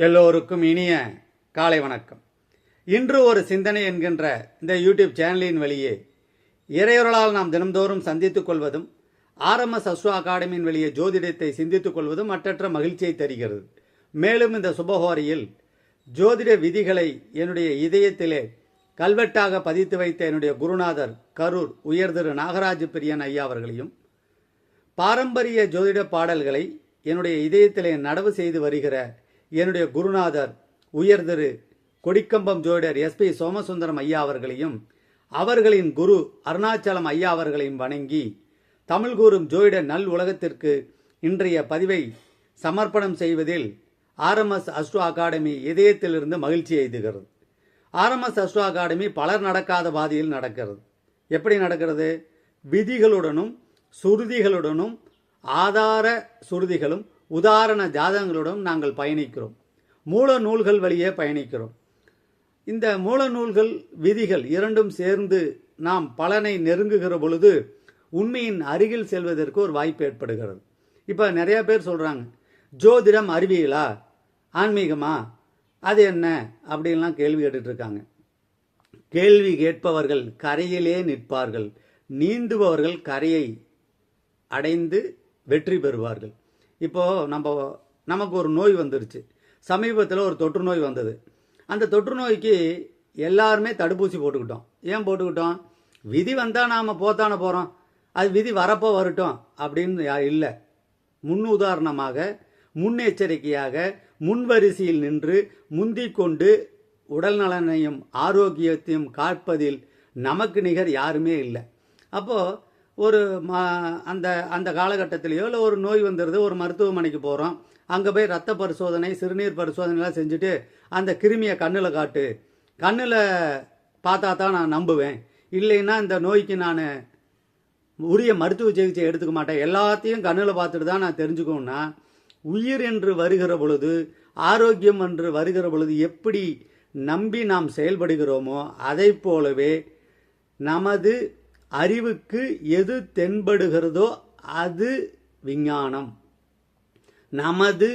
எல்லோருக்கும் இனிய காலை வணக்கம். இன்று ஒரு சிந்தனை என்கின்ற இந்த யூடியூப் சேனலின் வழியே இறையொருளால் நாம் தினம்தோறும் சந்தித்துக் கொள்வதும் ஆர்எம்எஸ் அஸ்வ அகாடமியின் வழியே ஜோதிடத்தை சிந்தித்துக் கொள்வதும் மற்றற்ற மகிழ்ச்சியை தருகிறது. மேலும் இந்த சுபஹோரியில் ஜோதிட விதிகளை என்னுடைய இதயத்திலே கல்வெட்டாக பதித்து வைத்த என்னுடைய குருநாதர் கரூர் உயர் திரு நாகராஜ பிரியன் ஐயா அவர்களையும் பாரம்பரிய ஜோதிட பாடல்களை என்னுடைய இதயத்திலே நடவு செய்து வருகிற என்னுடைய குருநாதர் உயர்திரு கொடிக்கம்பம் ஜோடர் எஸ்பி சோமசுந்தரம் ஐயா அவர்களையும் அவர்களின் குரு அருணாச்சலம் ஐயா அவர்களையும் வணங்கி தமிழ் கூறும் ஜோயிடர் நல் உலகத்திற்கு இன்றைய பதிவை சமர்ப்பணம் செய்வதில் ஆர்எம்எஸ் அஸ்ட்ரோ அகாடமி இதயத்திலிருந்து மகிழ்ச்சி எய்துகிறது. ஆர்எம்எஸ் அஸ்ட்ரோ அகாடமி பலர் நடக்காத பாதையில் நடக்கிறது. எப்படி நடக்கிறது? விதிகளுடனும் சுருதிகளுடனும் ஆதார சுருதிகளும் உதாரண ஜாதகங்களுடன் நாங்கள் பயணிக்கிறோம். மூல நூல்கள் வழியே பயணிக்கிறோம். இந்த மூல நூல்கள் விதிகள் இரண்டும் சேர்ந்து நாம் பலனை நெருங்குகிற பொழுது உண்மையின் அருகில் செல்வதற்கு ஒரு வாய்ப்பு ஏற்படுகிறது. இப்போ நிறைய பேர் சொல்கிறாங்க ஜோதிடம் அறிவியலா? ஆன்மீகமா? அது என்ன? அப்படின்லாம் கேள்வி கேட்டுட்ருக்காங்க கேள்வி கேட்பவர்கள் கரையிலே நிற்பார்கள். நீந்துபவர்கள் கரையை அடைந்து வெற்றி பெறுவார்கள். இப்போ நம்ம நமக்கு ஒரு நோய் வந்துருச்சு. சமீபத்தில் ஒரு தொற்று நோய் வந்தது. அந்த தொற்று நோய்க்கு எல்லாருமே தடுப்பூசி போட்டுக்கிட்டோம். ஏன் போட்டுக்கிட்டோம்? விதி வந்தால் நாம் போத்தான போகிறோம் அது விதி வரப்போ வரட்டும் அப்படின்னு யா- இல்லை. முன் உதாரணமாக முன்னெச்சரிக்கையாக முன்வரிசையில் நின்று முந்திக் கொண்டு உடல் நலனையும் ஆரோக்கியத்தையும் காப்பதில் நமக்கு நிகர் யாருமே இல்லை. அப்போது ஒரு ம அந்த அந்த காலகட்டத்திலேயோ இல்லை ஒரு நோய் வந்துடுது ஒரு மருத்துவமனைக்கு போகிறோம் அங்கே போய் ரத்த பரிசோதனை சிறுநீர் பரிசோதனைலாம் செஞ்சுட்டு அந்த கிருமியை கண்ணில் காட்டு. கண்ணில் பார்த்தா தான் நான் நம்புவேன். இல்லைன்னா இந்த நோய்க்கு நான் உரிய மருத்துவ சிகிச்சை எடுத்துக்க மாட்டேன். எல்லாத்தையும் கண்ணில் பார்த்துட்டு தான் நான் தெரிஞ்சுக்கோன்னா உயிர் என்று வருகிற பொழுது ஆரோக்கியம் என்று வருகிற பொழுது எப்படி நம்பி நாம் செயல்படுகிறோமோ அதை போலவே நமது அறிவுக்கு எது தென்படுகிறதோ அது விஞ்ஞானம். நமது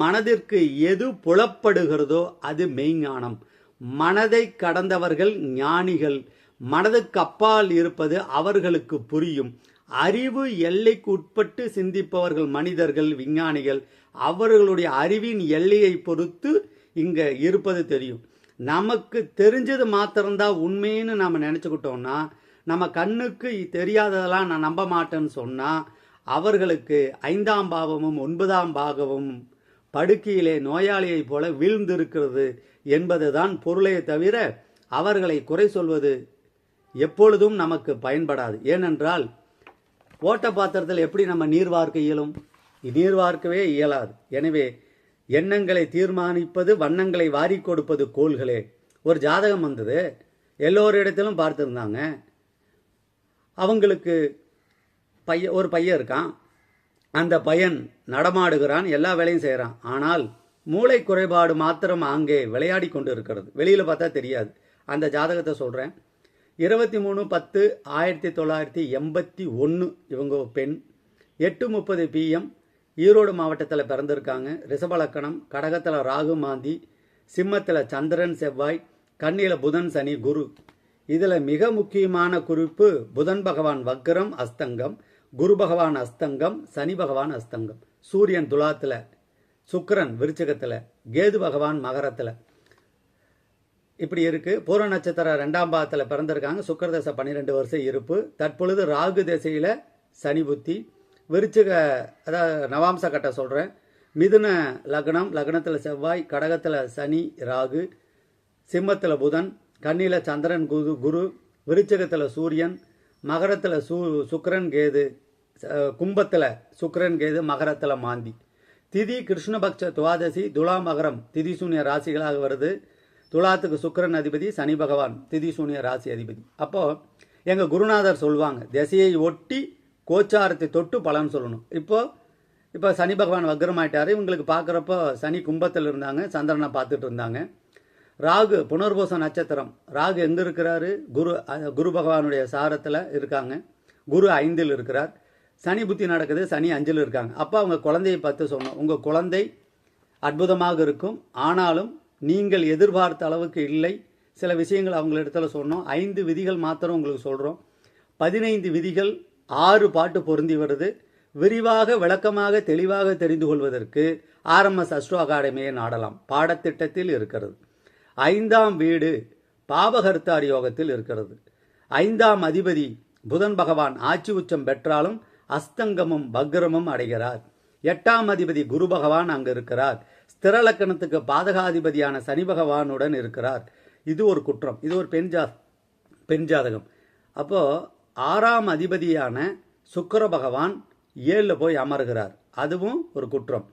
மனதிற்கு எது புலப்படுகிறதோ அது மெய்ஞானம். மனதை கடந்தவர்கள் ஞானிகள். மனதுக்கு அப்பால் இருப்பது அவர்களுக்கு புரியும். அறிவு எல்லைக்கு உட்பட்டு சிந்திப்பவர்கள் மனிதர்கள் விஞ்ஞானிகள். அவர்களுடைய அறிவின் எல்லையை பொறுத்து இங்க இருப்பது தெரியும். நமக்கு தெரிஞ்சது மாத்திரம்தான் உண்மைன்னு நாம் நினச்சிக்கிட்டோம்னா நம்ம கண்ணுக்கு தெரியாததெல்லாம் நான் நம்ப மாட்டேன்னு சொன்னால் அவர்களுக்கு ஐந்தாம் பாவமும் ஒன்பதாம் பாகமும் படுக்கையிலே நோயாளியைப் போல வீழ்ந்திருக்கிறது என்பதுதான் பொருளே தவிர அவர்களை குறை சொல்வது எப்பொழுதும் நமக்கு பயன்படாது. ஏனென்றால் ஓட்ட பாத்திரத்தில் எப்படி நம்ம நீர் வார்க்க இயலும்? நீர் வார்க்கவே இயலாது. எனவே எண்ணங்களை தீர்மானிப்பது வண்ணங்களை வாரி கொடுப்பது கோள்களே. ஒரு ஜாதகம் வந்தது. எல்லோரிடத்திலும் பார்த்துருந்தாங்க. அவங்களுக்கு பையன் ஒரு பையன் இருக்கான். அந்த பையன் நடமாடுகிறான் எல்லா வேலையும் செய்கிறான் ஆனால் மூளை குறைபாடு மாத்திரம் அங்கே விளையாடி கொண்டு இருக்கிறது வெளியில் பார்த்தா தெரியாது. அந்த ஜாதகத்தை சொல்கிறேன் இருபத்தி மூணு பத்து ஆயிரத்தி தொள்ளாயிரத்தி எண்பத்தி ஒன்று இவங்க பெண். எட்டு முப்பது பிஎம் ஈரோடு மாவட்டத்தில் பிறந்திருக்காங்க. ரிஷபலக்கணம் கடகத்தில் ராகு மாந்தி சிம்மத்தில் சந்திரன் செவ்வாய் கண்ணியில் புதன் சனி குரு. இதில் மிக முக்கியமான குறிப்பு புதன் பகவான் வக்ரம் அஸ்தங்கம் குரு பகவான் அஸ்தங்கம் சனி பகவான் அஸ்தங்கம். சூரியன் துலாத்தில் சுக்கரன் விருச்சகத்தில் கேது பகவான் மகரத்தில். இப்படி இருக்கு. பூர நட்சத்திரம் ரெண்டாம் பாகத்தில் பிறந்திருக்காங்க. சுக்கர தசை பன்னிரெண்டு வருஷம் இருப்பு. தற்பொழுது ராகு திசையில் சனி புத்தி. விருச்சிக அதாவது நவாம்ச கட்ட சொல்கிறேன் மிதுன லக்னம் லக்னத்தில் செவ்வாய் கடகத்தில் சனி ராகு சிம்மத்தில் புதன் கண்ணியில் சந்திரன் குரு குரு விருச்சகத்தில் சூரியன் மகரத்தில் சூ சுக்கரன் கேது கும்பத்தில் சுக்கரன் கேது மகரத்தில் மாந்தி. திதி கிருஷ்ணபக்ஷ துவாதசி துலா மகரம் திதி சூன்ய ராசிகளாக வருது. துலாத்துக்கு சுக்கரன் அதிபதி சனி பகவான் திதி சூன்ய ராசி அதிபதி. அப்போது எங்கள் குருநாதர் சொல்லுவாங்க திசையை ஒட்டி கோச்சாரத்தை தொட்டு பலன் சொல்லணும். இப்போது இப்போ சனி பகவான் வக்ரமாயிட்டார். இவங்களுக்கு பார்க்குறப்போ சனி கும்பத்தில் இருந்தாங்க சந்திரனை பார்த்துட்டு இருந்தாங்க. ராகு புனர்பூச நட்சத்திரம். ராகு எங்கே இருக்கிறாரு? குரு குரு பகவானுடைய சாரத்தில் இருக்காங்க. குரு ஐந்தில் இருக்கிறார். சனி புத்தி நடக்குது சனி அஞ்சில் இருக்காங்க. அப்போ அவங்க குழந்தையை பார்த்து சொன்னோம் உங்கள் குழந்தை அற்புதமாக இருக்கும். ஆனாலும் நீங்கள் எதிர்பார்த்த அளவுக்கு இல்லை. சில விஷயங்கள் அவங்க இடத்துல சொன்னோம் ஐந்து விதிகள் மாத்திரம் உங்களுக்கு சொல்கிறோம் பதினைந்து விதிகள் ஆறு பாட்டு பொருந்தி வருது. விரிவாக விளக்கமாக தெளிவாக தெரிந்து கொள்வதற்கு ஆர்எம்எஸ் அஸ்ட்ரோ அகாடமியை நாடலாம். பாடத்திட்டத்தில் இருக்கிறது. ஐந்தாம் வீடு பாபகர்த்தார் யோகத்தில் இருக்கிறது. ஐந்தாம் அதிபதி புதன் பகவான் ஆட்சி உச்சம் பெற்றாலும் அஸ்தங்கமும் வக்ரமும் அடைகிறார். எட்டாம் அதிபதி குரு பகவான் அங்கு இருக்கிறார். ஸ்திரலக்கணத்துக்கு பாதகாதிபதியான சனி பகவானுடன் இருக்கிறார். இது ஒரு குற்றம். இது ஒரு பெண் ஜா பெண் ஜாதகம். அப்போ ஆறாம் அதிபதியான சுக்கர பகவான் ஏழில் போய் அமர்கிறார். அதுவும் ஒரு குற்றம்.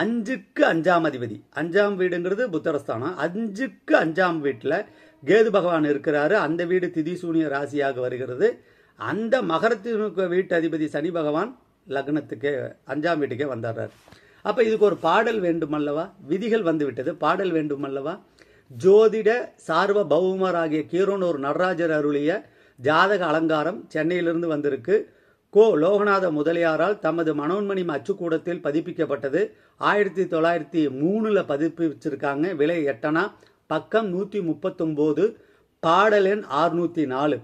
அஞ்சுக்கு அஞ்சாம் அதிபதி. அஞ்சாம் வீடுங்கிறது புத்தரஸ்தானம். அஞ்சுக்கு அஞ்சாம் வீட்டில் கேது பகவான் இருக்கிறாரு. அந்த வீடு திதிசூனிய ராசியாக வருகிறது. அந்த மகரத்தினுக்கு வீட்டு அதிபதி சனி பகவான் லக்னத்துக்கே அஞ்சாம் வீட்டுக்கே வந்துடுறார் அப்போ இதுக்கு ஒரு பாடல் வேண்டுமல்லவா? விதிகள் வந்துவிட்டது பாடல் வேண்டுமல்லவா? ஜோதிட சார்வ பௌமராகிய கீரோனூர் நடராஜர் அருளிய ஜாதக அலங்காரம் சென்னையிலிருந்து வந்திருக்கு. கோ லோகநாத முதலியாரால் தமது மனோன்மணி அச்சுக்கூடத்தில் பதிப்பிக்கப்பட்டது. ஆயிரத்தி தொள்ளாயிரத்தி மூணுல பதிப்பிச்சிருக்காங்க. விலை எட்டனா? பக்கம் நூற்றி முப்பத்தொம்போது பாடல் எண் ஆறுநூற்றி நாலு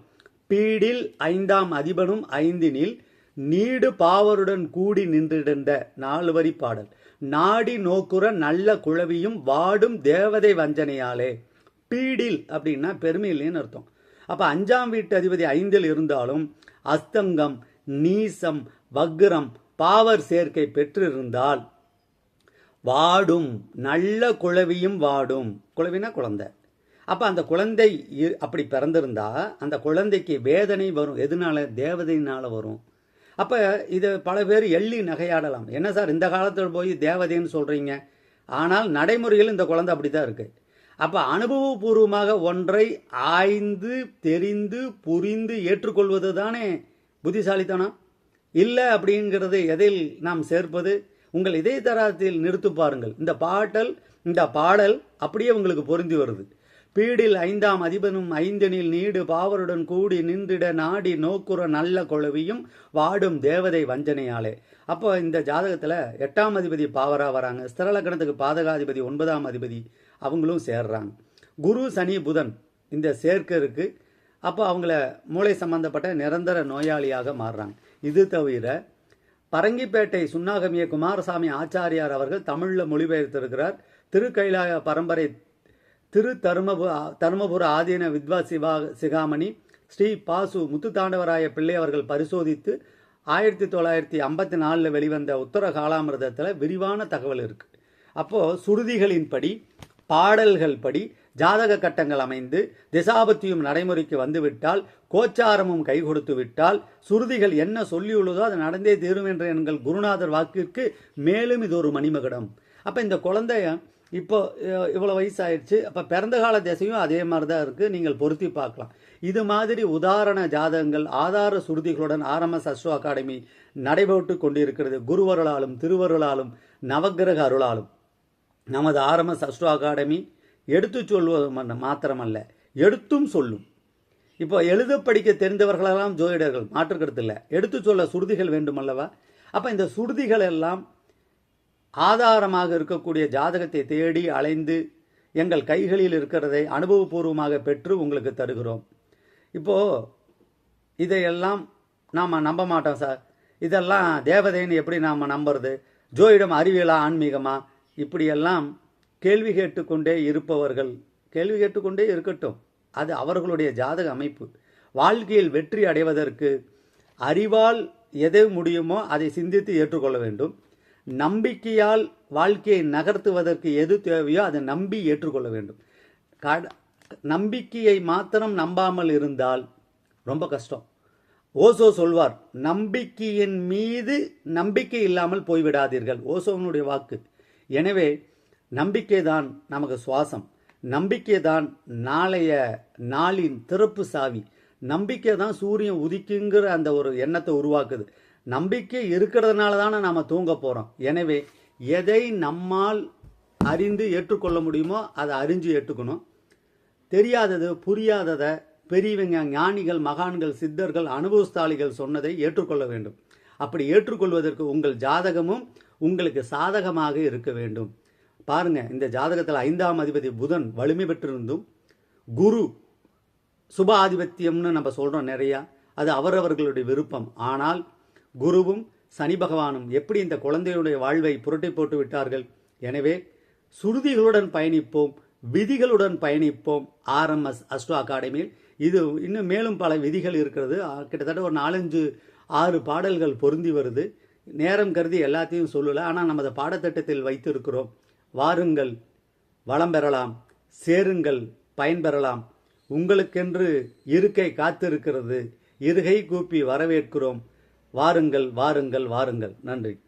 பீடில் ஐந்தாம் அதிபனும் ஐந்தினில் நீடு பாவருடன் கூடி நின்றிருந்த நாலு வரி பாடல். நாடி நோக்குற நல்ல குழவியும் வாடும் தேவதை வஞ்சனையாலே. பீடில் அப்படின்னா பெருமையில்லைன்னு அர்த்தம். அப்ப அஞ்சாம் வீட்டு அதிபதி ஐந்தில் இருந்தாலும் அஸ்தங்கம் நீசம் வக்ரம் பாவர் சேர்க்கை பெற்றிருந்தால் வாடும் நல்ல குழவியும் வாடும். குழவினா குழந்தை. அப்போ அந்த குழந்தை அப்படி பிறந்திருந்தா அந்த குழந்தைக்கு வேதனை வரும். எதனால? தேவதையினால் வரும். அப்போ இது பல பேர் எள்ளி நகையாடலாம். என்ன சார் இந்த காலத்தில் போய் தேவதைன்னு சொல்கிறீங்க ஆனால் நடைமுறையில் இந்த குழந்தை அப்படி தான் இருக்குது அப்போ அனுபவபூர்வமாக ஒன்றை ஆய்ந்து தெரிந்து புரிந்து ஏற்றுக்கொள்வது தானே புத்திசாலித்தனம் இல்லை அப்படிங்கிறது எதில் நாம் சேர்ப்பது? உங்கள் இதய தரத்தில் நிறுத்து பாருங்கள். இந்த பாட்டல் இந்த பாடல் அப்படியே உங்களுக்கு பொருந்தி வருது. பீடில் ஐந்தாம் அதிபனும் ஐந்தனில் நீடு பாவருடன் கூடி நின்றிட நாடி நோக்குற நல்ல குழவியும் வாடும் தேவதை வஞ்சனையாலே. அப்போ இந்த ஜாதகத்தில் எட்டாம் அதிபதி பாவராக வராங்க. ஸ்திரலக்கணத்துக்கு பாதகாதிபதி ஒன்பதாம் அதிபதி அவங்களும் சேர்றாங்க. குரு சனி புதன் இந்த சேர்க்கை இருக்கு அப்போ அவங்கள மூளை சம்பந்தப்பட்ட நிரந்தர நோயாளியாக மாறுறாங்க. இது தவிர பரங்கிப்பேட்டை சுன்னாகமிய குமாரசாமி ஆச்சாரியார் அவர்கள் தமிழில் மொழிபெயர்த்திருக்கிறார். திருக்கைலாய பரம்பரை திரு தருமபு தருமபுர ஆதீன வித்வா சிவா சிகாமணி ஸ்ரீ பாசு முத்துத்தாண்டவராய பிள்ளை அவர்கள் பரிசோதித்து ஆயிரத்தி தொள்ளாயிரத்தி ஐம்பத்தி நாலில் வெளிவந்த உத்தர காலாமிரதத்தில் விரிவான தகவல் இருக்குது அப்போது சுருதிகளின் சுருதிகளின்படி பாடல்கள் படி ஜாதக கட்டங்கள் அமைந்து திசாபத்தியும் நடைமுறைக்கு வந்துவிட்டால் கோச்சாரமும் கை கொடுத்து விட்டால் சுருதிகள் என்ன சொல்லியுள்ளதோ அது நடந்தே தீரும் என்ற எங்கள் குருநாதர் வாக்கிற்கு மேலும் இது ஒரு மணிமகுடம். அப்போ இந்த குழந்தைய இப்போ இவ்வளோ வயசாயிடுச்சு அப்போ பிறந்த கால திசையும் அதே மாதிரி தான் இருக்குது நீங்கள் பொருத்தி பார்க்கலாம். இது மாதிரி உதாரண ஜாதகங்கள் ஆதார சுருதிகளுடன் ஆர்எம்எஸ் அஸ்ட்ரோ அகாடமி நடைபெற்று கொண்டிருக்கிறது குருவருளாலும் திருவருளாலும் நவக்கிரக அருளாலும். நமது ஆர்எம்எஸ் அஸ்ட்ரோ அகாடமி எடுத்துச் சொல்வது ம- மாத்திரமல்ல. எடுத்தும் சொல்லும். இப்போ எழுத படிக்க தெரிந்தவர்களெல்லாம் ஜோதிடர்கள் மாற்றுக்கருத்து இல்லை. எடுத்துச் சொல்ல சுருதிகள் வேண்டுமல்லவா? அப்போ இந்த சுருதிகள் எல்லாம் ஆதாரமாக இருக்கக்கூடிய ஜாதகத்தை தேடி அலைந்து எங்கள் கைகளில் இருக்கிறதை அனுபவபூர்வமாக பெற்று உங்களுக்கு தருகிறோம். இப்போ இதையெல்லாம் நாம் நம்ப மாட்டோம் சார். இதெல்லாம் தேவதைன்னு எப்படி நாம் நம்புறது? ஜோயிடம் அறிவியலா ஆன்மீகமா? இப்படியெல்லாம் கேள்வி கேட்டுக்கொண்டே இருப்பவர்கள் கேள்வி கேட்டுக்கொண்டே இருக்கட்டும். அது அவர்களுடைய ஜாதக அமைப்பு. வாழ்க்கையில் வெற்றி அடைவதற்கு அறிவால் எது முடியுமோ அதை சிந்தித்து ஏற்றுக்கொள்ள வேண்டும். நம்பிக்கையால் வாழ்க்கையை நகர்த்துவதற்கு எது தேவையோ அதை நம்பி ஏற்றுக்கொள்ள வேண்டும். கட- நம்பிக்கையை மாத்திரம் நம்பாமல் இருந்தால் ரொம்ப கஷ்டம். ஓசோ சொல்வார் நம்பிக்கையின் மீது நம்பிக்கை இல்லாமல் போய்விடாதீர்கள். ஓசோவனுடைய வாக்கு. எனவே நம்பிக்கை தான் நமக்கு சுவாசம். நம்பிக்கை தான் நாளைய நாளின் திறப்பு சாவி. நம்பிக்கை தான் சூரியன் உதிக்குங்கிற அந்த ஒரு எண்ணத்தை உருவாக்குது. நம்பிக்கை இருக்கிறதுனால தானே நாம் தூங்க போகிறோம் எனவே எதை நம்மால் அறிந்து ஏற்றுக்கொள்ள முடியுமோ அதை அறிஞ்சு ஏற்றுக்கணும். தெரியாதது புரியாததை பெரியவங்க ஞானிகள் மகான்கள் சித்தர்கள் அனுபவஸ்தாலிகள் சொன்னதை ஏற்றுக்கொள்ள வேண்டும். அப்படி ஏற்றுக்கொள்வதற்கு உங்கள் ஜாதகமும் உங்களுக்கு சாதகமாக இருக்க வேண்டும். பாருங்க இந்த ஜாதகத்தில் ஐந்தாம் அதிபதி புதன் வலிமை பெற்றிருந்தும் குரு சுப ஆதிபத்தியம்னு நம்ம சொல்கிறோம் நிறையா அது அவரவர்களுடைய விருப்பம். ஆனால் குருவும் சனி பகவானும் எப்படி இந்த குழந்தையுடைய வாழ்வை புரட்டி போட்டு விட்டார்கள்? எனவே சுருதிகளுடன் பயணிப்போம் விதிகளுடன் பயணிப்போம் ஆர்எம்எஸ் அஸ்ட்ரோ அகாடமியில். இது இன்னும் மேலும் பல விதிகள் இருக்கிறது. கிட்டத்தட்ட ஒரு நாலஞ்சு ஆறு பாடல்கள் பொருந்தி வருது. நேரம் கருதி எல்லாத்தையும் சொல்லலை. ஆனால் நமது பாடத்திட்டத்தில் வைத்திருக்கிறோம். வாருங்கள் வளம் பெறலாம் சேருங்கள் பயன்பெறலாம் உங்களுக்கென்று இருக்கை காத்திருக்கிறது. இருகை கூப்பி வரவேற்கிறோம். வாருங்கள் வாருங்கள் வாருங்கள். நன்றி.